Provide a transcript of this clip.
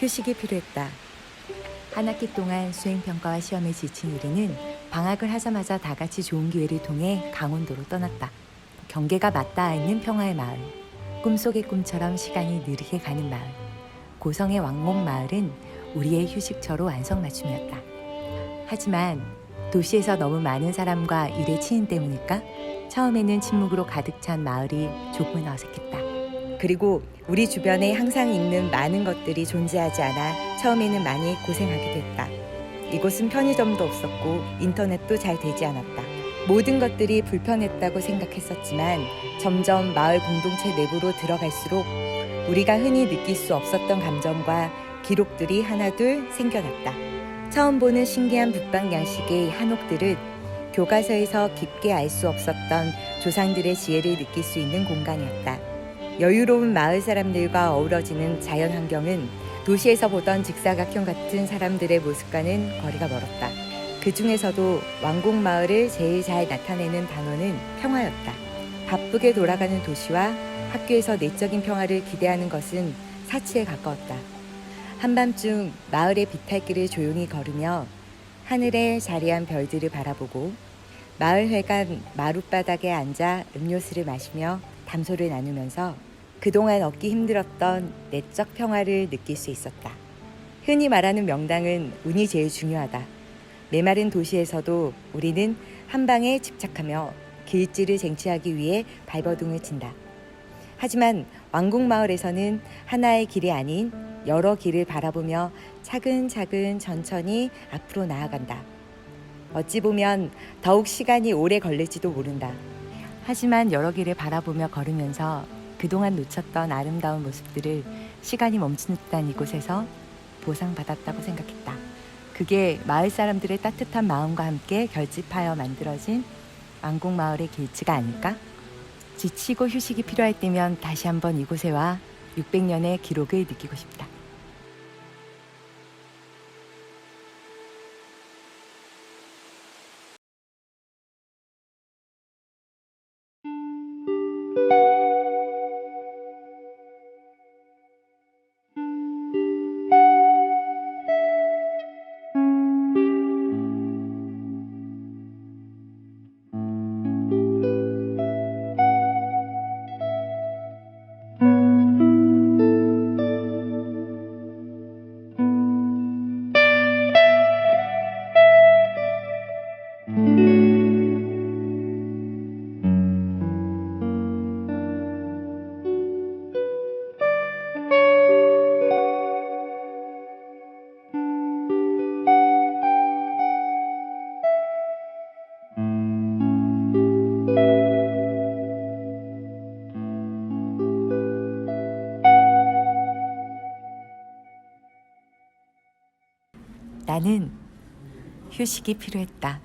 휴식이 필요했다. 한 학기 동안 수행평가와 시험에 지친 우리는 방학을 하자마자 다 같이 좋은 기회를 통해 강원도로 떠났다. 경계가 맞닿아 있는 평화의 마을. 꿈속의 꿈처럼 시간이 느리게 가는 마을. 고성의 왕목 마을은 우리의 휴식처로 안성맞춤이었다. 하지만 도시에서 너무 많은 사람과 일에 치인 때문일까? 처음에는 침묵으로 가득 찬 마을이 조금은 어색했다. 그리고 우리 주변에 항상 있는 많은 것들이 존재하지 않아 처음에는 많이 고생하게 됐다. 이곳은 편의점도 없었고 인터넷도 잘 되지 않았다. 모든 것들이 불편했다고 생각했었지만 점점 마을 공동체 내부로 들어갈수록 우리가 흔히 느낄 수 없었던 감정과 기록들이 하나둘 생겨났다. 처음 보는 신기한 북방 양식의 한옥들은 교과서에서 깊게 알 수 없었던 조상들의 지혜를 느낄 수 있는 공간이었다. 여유로운 마을 사람들과 어우러지는 자연 환경은 도시에서 보던 직사각형 같은 사람들의 모습과는 거리가 멀었다. 그 중에서도 왕곡 마을을 제일 잘 나타내는 단어는 평화였다. 바쁘게 돌아가는 도시와 학교에서 내적인 평화를 기대하는 것은 사치에 가까웠다. 한밤중 마을의 비탈길을 조용히 걸으며 하늘에 자리한 별들을 바라보고 마을 회관 마룻바닥에 앉아 음료수를 마시며 담소를 나누면서 그동안 얻기 힘들었던 내적 평화를 느낄 수 있었다. 흔히 말하는 명당은 운이 제일 중요하다. 메마른 도시에서도 우리는 한 방에 집착하며 길지를 쟁취하기 위해 발버둥을 친다. 하지만 왕국 마을에서는 하나의 길이 아닌 여러 길을 바라보며 차근차근 천천히 앞으로 나아간다. 어찌 보면 더욱 시간이 오래 걸릴지도 모른다. 하지만 여러 길을 바라보며 걸으면서 그동안 놓쳤던 아름다운 모습들을 시간이 멈춘 듯한 이곳에서 보상받았다고 생각했다. 그게 마을 사람들의 따뜻한 마음과 함께 결집하여 만들어진 왕국 마을의 길치가 아닐까? 지치고 휴식이 필요할 때면 다시 한번 이곳에 와 600년의 기록을 느끼고 싶다. 나는 휴식이 필요했다.